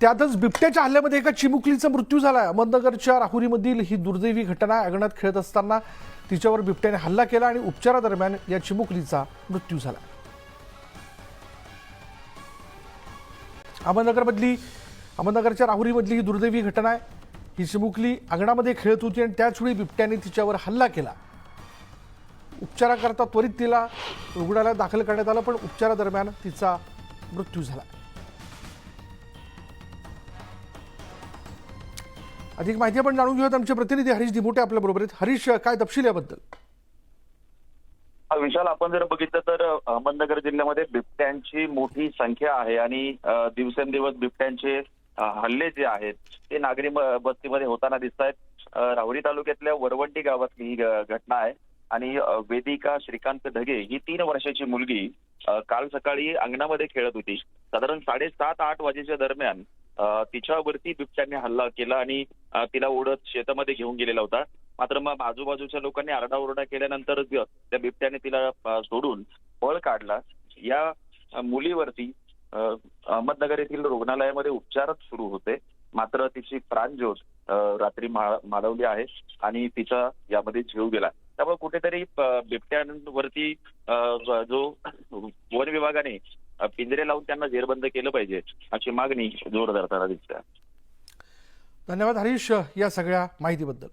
त्यातच बिबट्याच्या हल्ल्यामध्ये एका चिमुकलीचा मृत्यू झाला. आहे अहमदनगरच्या राहुरीमधील ही दुर्दैवी घटना आहे. अंगणात खेळत असताना तिच्यावर बिबट्याने हल्ला केला आणि उपचारादरम्यान या चिमुकलीचा मृत्यू झाला. अहमदनगरमधली अहमदनगरच्या राहुरीमधली ही दुर्दैवी घटना आहे. ही चिमुकली अंगणामध्ये खेळत होती आणि त्याचवेळी बिबट्याने तिच्यावर हल्ला केला. उपचाराकरता त्वरित तिला रुग्णालयात दाखल करण्यात आलं पण उपचारादरम्यान तिचा मृत्यू झाला. अधिक माहिती आपण जाणून घेऊयात. आमचे प्रतिनिधी हरीश दिमोटे आपल्या बरोबर आहेत. हरीश काय तपशील याबद्दल? विशाल आपण जर बघितलं तर अहमदनगर जिल्ह्यामध्ये बिबट्यांची मोठी संख्या आहे आणि दिवसेंदिवस बिबट्यांचे हल्ले जे आहेत ते नागरी बस्तीमध्ये होताना दिसत आहेत राहुरी तालुक्यातल्या वरवंटी गावातली ही घटना आहे आणि वेदिका श्रीकांत ढगे ही तीन वर्षाची मुलगी काल सकाळी अंगणामध्ये खेळत होती. साधारण साडेसात आठ वाजेच्या दरम्यान तिच्यावरती बिबट्याने हल्ला केला आणि तिला ओढत शेतामध्ये घेऊन गेलेला होता. मात्र मग आजूबाजूच्या लोकांनी आरडाओरडा केल्यानंतर त्या बिबट्याने तिला सोडून पळ काढला. या मुलीवरती अहमदनगर येथील रुग्णालयामध्ये उपचार सुरू होते. मात्र तिची प्राणज्योत रात्री मालवली आहे आणि तिचा यामध्ये जीव गेला. त्यामुळे कुठेतरी बिबट्यांवरती जो वन विभागाने पिंजरे लावून त्यांना जेरबंद केलं पाहिजे अशी मागणी जोर धरताना दिसते धन्यवाद हरीश या सगळ्या माहितीबद्दल.